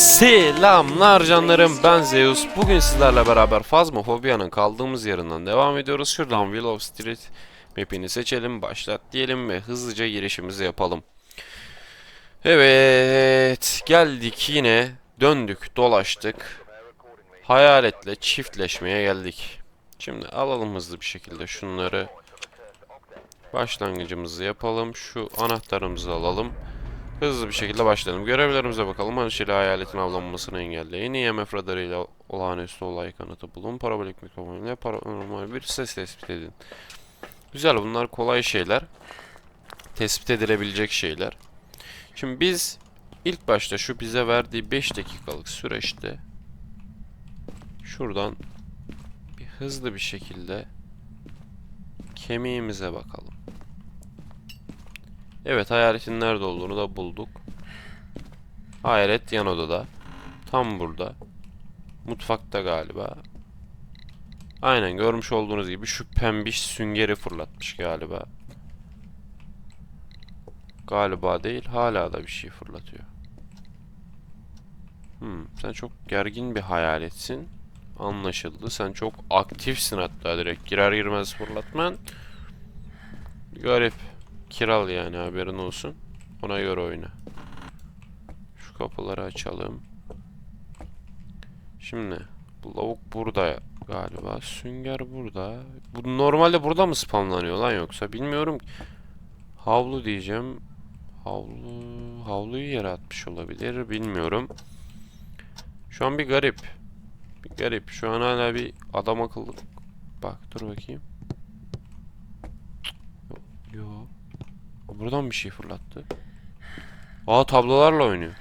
Selamlar canlarım ben Zeus. Bugün sizlerle beraber Phasmophobia'nın kaldığımız yerinden devam ediyoruz. Şuradan Willow Street map'ini seçelim, başlat diyelim ve hızlıca girişimizi yapalım. Evet, geldik yine döndük, dolaştık. Hayaletle çiftleşmeye geldik. Şimdi alalım hızlı bir şekilde şunları. Başlangıcımızı yapalım. Şu anahtarımızı alalım. Hızlı bir şekilde başlayalım. Görevlerimize bakalım. Anış ile hayaletin avlanmasını engelleyin. EMF radarıyla olağanüstü olay kanıtı bulun. Parabolik mikrofon ile paranormal bir ses tespit edin. Güzel bunlar kolay şeyler. Tespit edilebilecek şeyler. Şimdi biz ilk başta şu bize verdiği 5 dakikalık süreçte şuradan bir hızlı bir şekilde kemiğimize bakalım. Evet hayaletin nerede olduğunu da bulduk. Hayalet yan odada. Tam burada. Mutfakta galiba. Aynen görmüş olduğunuz gibi şu pembiş süngeri fırlatmış galiba. Galiba değil hala da bir şey fırlatıyor. Hmm, sen çok gergin bir hayaletsin. Anlaşıldı. Sen çok aktifsin hatta direkt girer girmez fırlatman. Garip. Kiral yani haberin olsun. Ona göre oyna. Şu kapıları açalım. Şimdi bu lavuk burada galiba. Sünger burada. Bu normalde burada mı spamlanıyor lan yoksa bilmiyorum. Havlu diyeceğim. Havlu havluyu yere atmış olabilir bilmiyorum. Şu an bir garip. Bir garip. Şu an hala bir adam akıllı. Bak dur bakayım. Buradan bir şey fırlattı. Aa tablolarla oynuyor.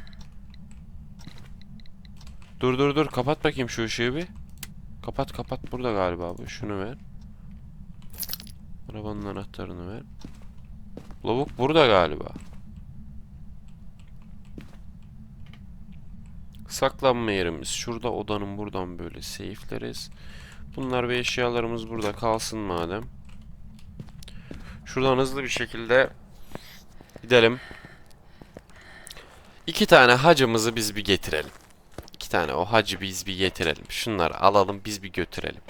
Dur dur dur kapat bakayım şu ışığı bir. Kapat kapat burada galiba bu. Şunu ver. Arabanın anahtarını ver. Lavuk burada galiba. Saklanma yerimiz. Şurada odanın buradan böyle seyfleriz. Bunlar ve eşyalarımız burada kalsın madem. Şuradan hızlı bir şekilde gidelim. İki tane hacımızı biz bir getirelim. İki tane o hacı biz bir getirelim. Şunları alalım biz bir götürelim.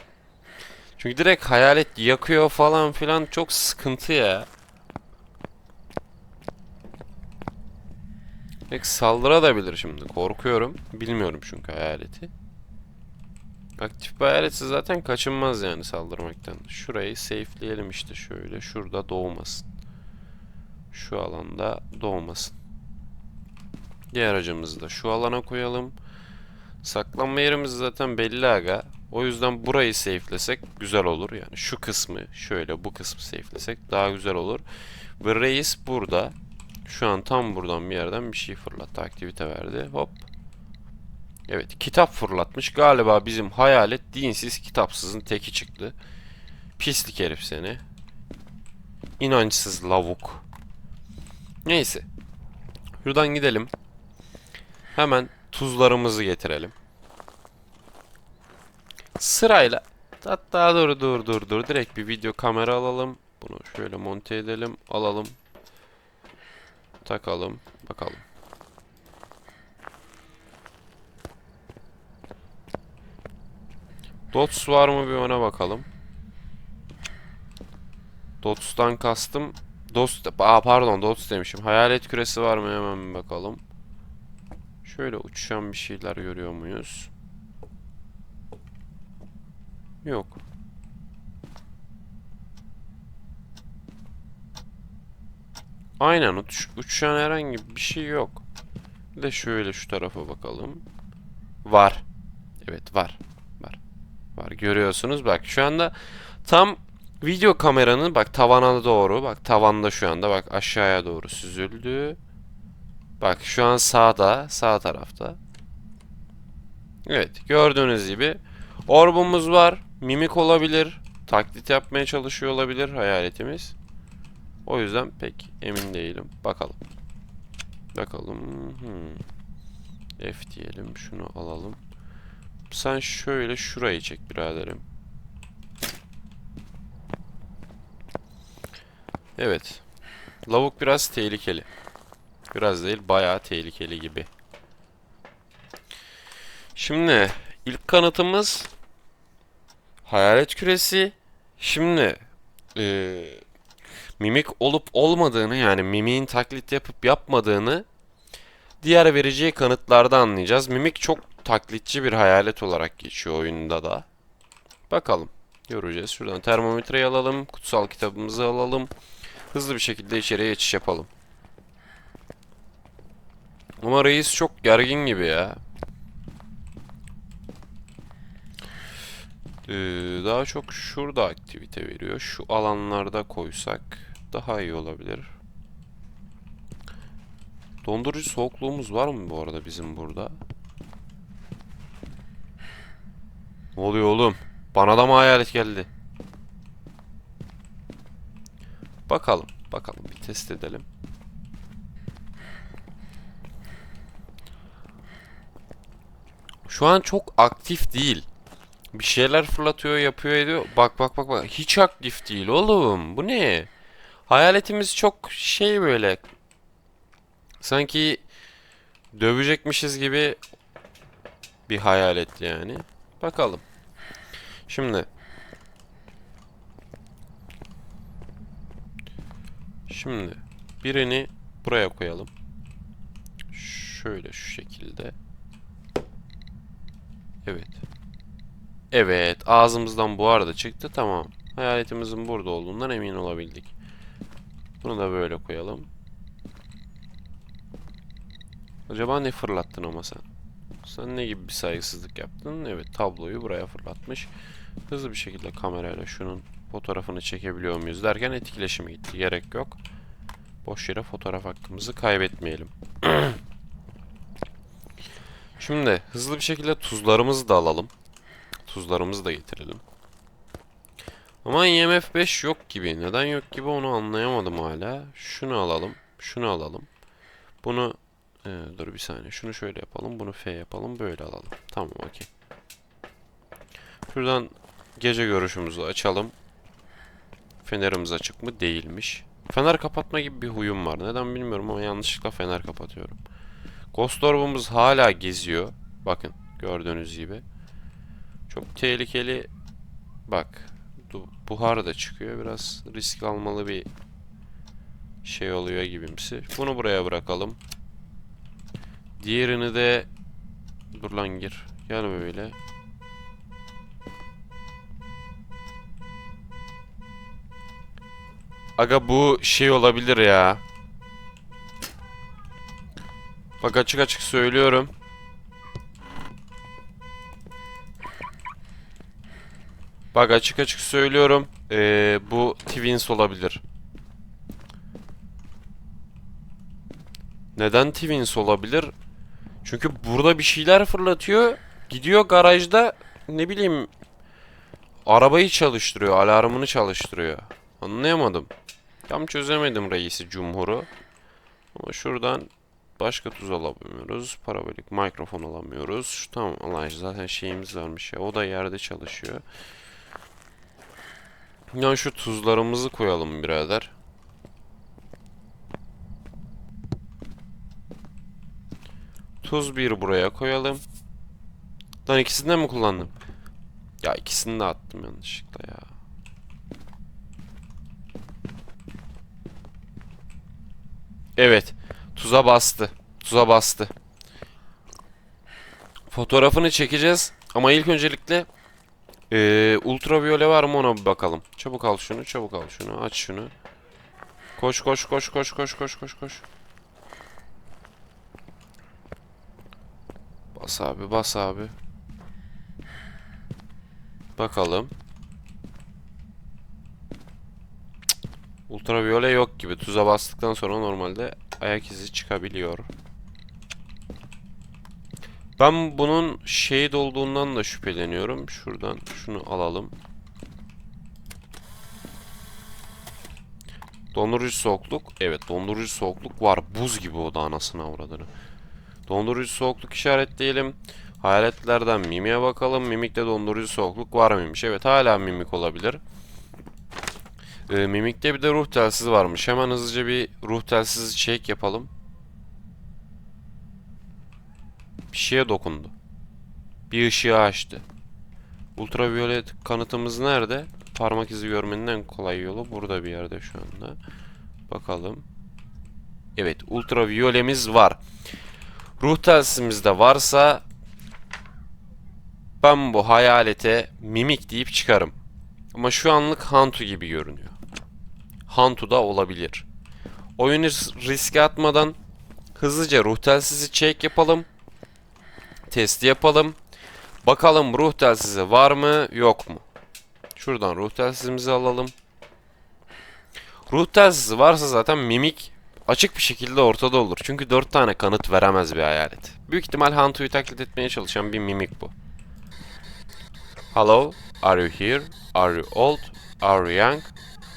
Çünkü direkt hayalet yakıyor falan filan çok sıkıntı ya. Direkt saldırabilir şimdi. Korkuyorum. Bilmiyorum çünkü hayaleti. Aktif bir hayaletse zaten kaçınmaz yani saldırmaktan. Şurayı safe'leyelim işte şöyle. Şurada doğmasın. Şu alanda doğmasın. Diğer aracımızı da şu alana koyalım. Saklanma yerimiz zaten belli aga. O yüzden burayı safe'lesek güzel olur. Yani şu kısmı şöyle bu kısmı safe'lesek daha güzel olur. Ve reis burada. Şu an tam buradan bir yerden bir şey fırlattı. Aktivite verdi. Hop. Evet kitap fırlatmış. Galiba bizim hayalet dinsiz kitapsızın teki çıktı. Pislik herif seni. İnançsız lavuk. Neyse. Şuradan gidelim. Hemen tuzlarımızı getirelim. Sırayla. Hatta dur dur dur dur. Direkt bir video kamera alalım. Bunu şöyle monte edelim. Alalım. Takalım. Bakalım. Dots var mı bir ona bakalım. Dots'tan kastım. Dots, aa pardon Dots demişim. Hayalet küresi var mı hemen bakalım. Şöyle uçuşan bir şeyler görüyor muyuz? Yok. Aynen uç, uçuşan herhangi bir şey yok. Bir de şöyle şu tarafa bakalım. Var. Evet var. Var. Var. Görüyorsunuz bak şu anda tam video kameranın bak tavana doğru bak tavanda şu anda bak aşağıya doğru süzüldü. Bak şu an sağda sağ tarafta. Evet gördüğünüz gibi orbumuz var. Mimik olabilir. Taklit yapmaya çalışıyor olabilir hayaletimiz. O yüzden pek emin değilim. Bakalım. Bakalım. Hmm. F diyelim. Şunu alalım. Sen şöyle şurayı çek biraderim. Evet. Lavuk biraz tehlikeli. Biraz değil bayağı tehlikeli gibi. Şimdi ilk kanıtımız hayalet küresi. Şimdi eee, mimik olup olmadığını yani mimiğin taklit yapıp yapmadığını diğer vereceği kanıtlarda anlayacağız. Mimik çok taklitçi bir hayalet olarak geçiyor oyunda da. Bakalım. Göreceğiz. Şuradan termometreyi alalım. Kutsal kitabımızı alalım. Hızlı bir şekilde içeriye geçiş yapalım. Ama reis çok gergin gibi ya. Ee, daha çok şurada aktivite veriyor. Şu alanlarda koysak daha iyi olabilir. Dondurucu soğukluğumuz var mı bu arada bizim burada? Ne oluyor oğlum? Bana da mı hayalet geldi? Bakalım, bakalım bir test edelim. Şu an çok aktif değil. Bir şeyler fırlatıyor, yapıyor, ediyor. Bak bak bak bak. Hiç aktif değil oğlum. Bu ne? Hayaletimiz çok şey böyle. Sanki dövecekmişiz gibi bir hayalet yani. Bakalım. Şimdi. Şimdi birini buraya koyalım. Şöyle şu şekilde. Evet. Evet, ağzımızdan buhar da çıktı. Tamam. Hayaletimizin burada olduğundan emin olabildik. Bunu da böyle koyalım. Acaba ne fırlattın ama sen? Sen ne gibi bir saygısızlık yaptın? Evet, tabloyu buraya fırlatmış. Hızlı bir şekilde kamerayla şunun fotoğrafını çekebiliyor muyuz derken etkileşime gitti. Gerek yok. Boş yere fotoğraf hakkımızı kaybetmeyelim. Şimdi hızlı bir şekilde tuzlarımızı da alalım. Tuzlarımızı da getirelim. Ama IMF 5 yok gibi. Neden yok gibi onu anlayamadım hala. Şunu alalım. Şunu alalım. Bunu Ee, dur bir saniye. Şunu şöyle yapalım. Bunu F yapalım. Böyle alalım. Tamam okey. Şuradan gece görüşümüzü açalım. Fenerimiz açık mı? Değilmiş. Fener kapatma gibi bir huyum var. Neden bilmiyorum ama yanlışlıkla fener kapatıyorum. Ghost Orb'umuz hala geziyor. Bakın gördüğünüz gibi. Çok tehlikeli. Bak. Buhar da çıkıyor. Biraz risk almalı bir şey oluyor gibimsi. Bunu buraya bırakalım. Diğerini de dur lan gir. Gel böyle. Aga bu şey olabilir ya. Bak açık açık söylüyorum. Bak açık açık söylüyorum. Ee, bu Twins olabilir. Neden Twins olabilir? Çünkü burada bir şeyler fırlatıyor. Gidiyor garajda ne bileyim arabayı çalıştırıyor, alarmını çalıştırıyor. Anlayamadım. Tam çözemedim reisi cumhuru. Ama şuradan başka tuz alamıyoruz. Parabolik mikrofon alamıyoruz. Şu tamam Allah zaten şeyimiz varmış ya. O da yerde çalışıyor. Ya şu tuzlarımızı koyalım birader. Tuz bir buraya koyalım. Lan ikisinden mi kullandım? Ya ikisini de attım yanlışlıkla ya. Evet. Tuza bastı. Tuza bastı. Fotoğrafını çekeceğiz. Ama ilk öncelikle eee ultraviyole var mı ona bir bakalım. Çabuk al şunu, çabuk al şunu. Aç şunu. Koş koş koş koş koş koş koş koş. Bas abi, bas abi. Bakalım. Ultraviyole yok gibi. Tuza bastıktan sonra normalde ayak izi çıkabiliyor. Ben bunun shade olduğundan da şüpheleniyorum. Şuradan şunu alalım. Dondurucu soğukluk. Evet dondurucu soğukluk var. Buz gibi o da anasını avradını. Dondurucu soğukluk işaretleyelim. Hayaletlerden mimiğe bakalım. Mimikte dondurucu soğukluk var mıymış? Evet hala mimik olabilir. Ee, mimikte bir de ruh telsizi varmış. Hemen hızlıca bir ruh telsizi check yapalım. Bir şeye dokundu. Bir ışığı açtı. Ultraviyolet kanıtımız nerede? Parmak izi görmenin en kolay yolu burada bir yerde şu anda. Bakalım. Evet, ultraviyolemiz var. Ruh telsizimizde varsa ben bu hayalete mimik deyip çıkarım. Ama şu anlık Hantu gibi görünüyor. Hantu da olabilir. Oyunu riske atmadan hızlıca ruh telsizi check yapalım. Testi yapalım. Bakalım ruh telsizi var mı yok mu? Şuradan ruh telsizimizi alalım. Ruh telsizi varsa zaten mimik açık bir şekilde ortada olur. Çünkü 4 tane kanıt veremez bir hayalet. Büyük ihtimal Hantu'yu taklit etmeye çalışan bir mimik bu. Hello, are you here? Are you old? Are you young?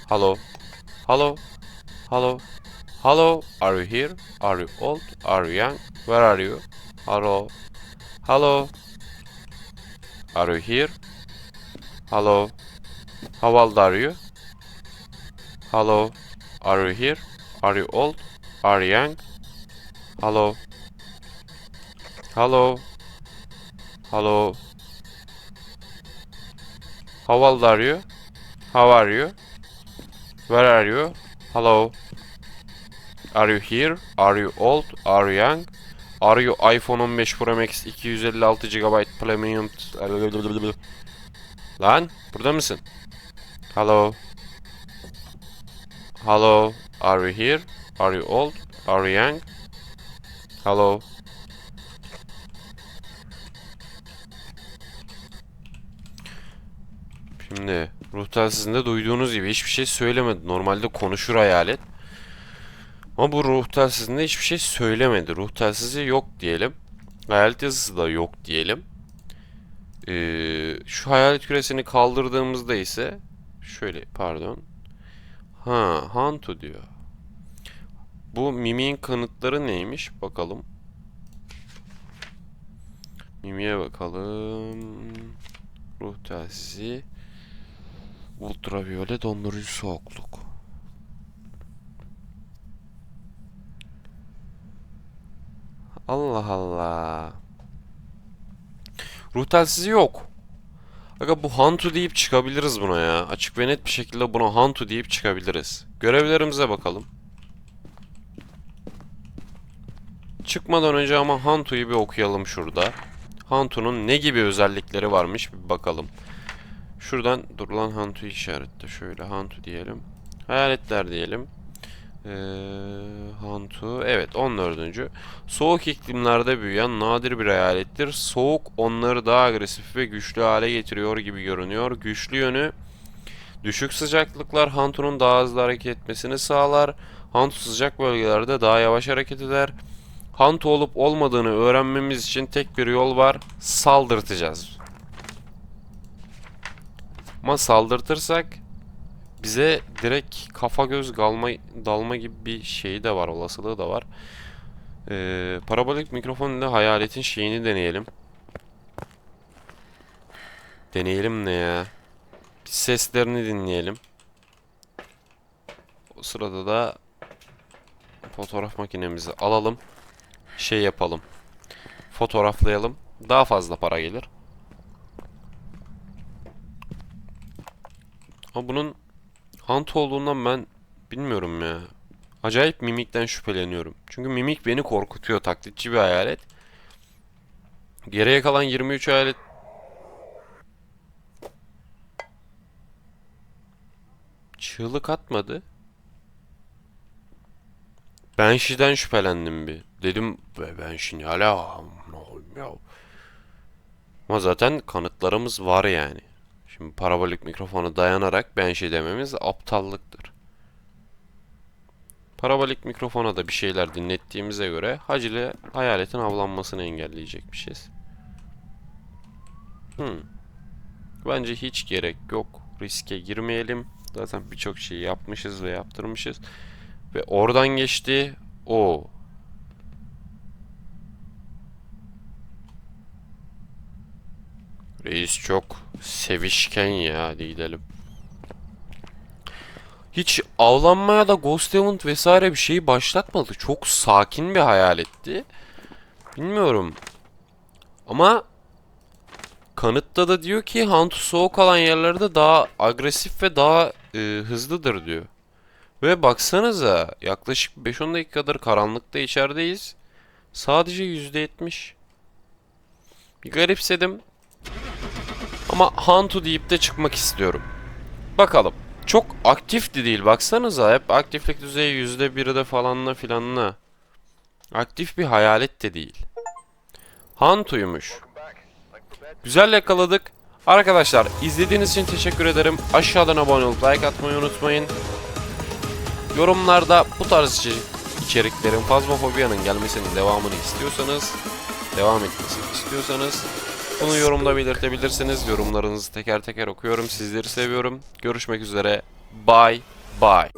Hello, hello, hello, hello, are you here? Are you old? Are you young? Where are you? Hello, hello, are you here? Hello, how old are you? Hello, are you here? Are you old? Are you young? Hello, hello, hello. How old are you? How are you? Where are you? Hello. Are you here? Are you old? Are you young? Are you iPhone 15 Pro Max 256 GB Premium? Lan burada mısın? Hello. Hello. Are you here? Are you old? Are you young? Hello. Şimdi ruh telsizinde duyduğunuz gibi hiçbir şey söylemedi. Normalde konuşur hayalet. Ama bu ruh telsizinde hiçbir şey söylemedi. Ruh telsizi yok diyelim. Hayalet yazısı da yok diyelim. Ee, şu hayalet küresini kaldırdığımızda ise şöyle pardon. Ha, Hantu diyor. Bu Mimi'nin kanıtları neymiş? Bakalım. Mimi'ye bakalım. Ruh telsizi. Ultraviyole dondurucu soğukluk. Allah Allah. Ruh telsizi yok. Aga bu Hantu deyip çıkabiliriz buna ya. Açık ve net bir şekilde buna Hantu deyip çıkabiliriz. Görevlerimize bakalım. Çıkmadan önce ama Hantu'yu bir okuyalım şurada. Hantu'nun ne gibi özellikleri varmış bir bakalım. Şuradan dur lan Hantu işaretle. Şöyle Hantu diyelim. Hayaletler diyelim. Ee, Hantu. Evet 14. Soğuk iklimlerde büyüyen nadir bir hayalettir. Soğuk onları daha agresif ve güçlü hale getiriyor gibi görünüyor. Güçlü yönü düşük sıcaklıklar Hantu'nun daha hızlı hareket etmesini sağlar. Hantu sıcak bölgelerde daha yavaş hareket eder. Hantu olup olmadığını öğrenmemiz için tek bir yol var. Saldırtacağız. Ama saldırtırsak bize direkt kafa göz galma, dalma gibi bir şeyi de var, olasılığı da var. Ee, parabolik mikrofon ile hayaletin şeyini deneyelim. Deneyelim ne ya? Bir seslerini dinleyelim. O sırada da fotoğraf makinemizi alalım. Şey yapalım. Fotoğraflayalım. Daha fazla para gelir. Ama bunun Hunt olduğundan ben bilmiyorum ya. Acayip mimikten şüpheleniyorum. Çünkü mimik beni korkutuyor. Taklitçi bir hayalet. Geriye kalan 23 hayalet çığlık atmadı. Banshee'den şüphelendim bir. Dedim "Be- Banshee ne ala ne ya. Ama zaten kanıtlarımız var yani. Şimdi parabolik mikrofona dayanarak Banshee dememiz aptallıktır. Parabolik mikrofona da bir şeyler dinlettiğimize göre Hacı ile hayaletin avlanmasını engelleyecekmişiz. Hmm. Bence hiç gerek yok. Riske girmeyelim. Zaten birçok şey yapmışız ve yaptırmışız. Ve oradan geçti. O. Reis çok sevişken ya. Hadi gidelim. Hiç avlanmaya da Ghost Event vesaire bir şeyi başlatmadı. Çok sakin bir hayaletti. Bilmiyorum. Ama kanıtta da diyor ki Hantu soğuk alan yerlerde daha agresif ve daha e, hızlıdır diyor. Ve baksanıza yaklaşık 5-10 dakikadır karanlıkta içerideyiz. Sadece %70. Bir garipsedim. Ama Hantu deyip de çıkmak istiyorum. Bakalım. Çok aktif de değil baksanıza hep aktiflik düzeyi %1'de falanla filanla. Aktif bir hayalet de değil. Hantu'ymuş. Güzel yakaladık. Arkadaşlar izlediğiniz için teşekkür ederim. Aşağıdan abone olup like atmayı unutmayın. Yorumlarda bu tarz içerik, içeriklerin Fazmafobiya'nın gelmesinin devamını istiyorsanız, devam etmesini istiyorsanız bunu yorumda belirtebilirsiniz. Yorumlarınızı teker teker okuyorum. Sizleri seviyorum. Görüşmek üzere. Bye bye.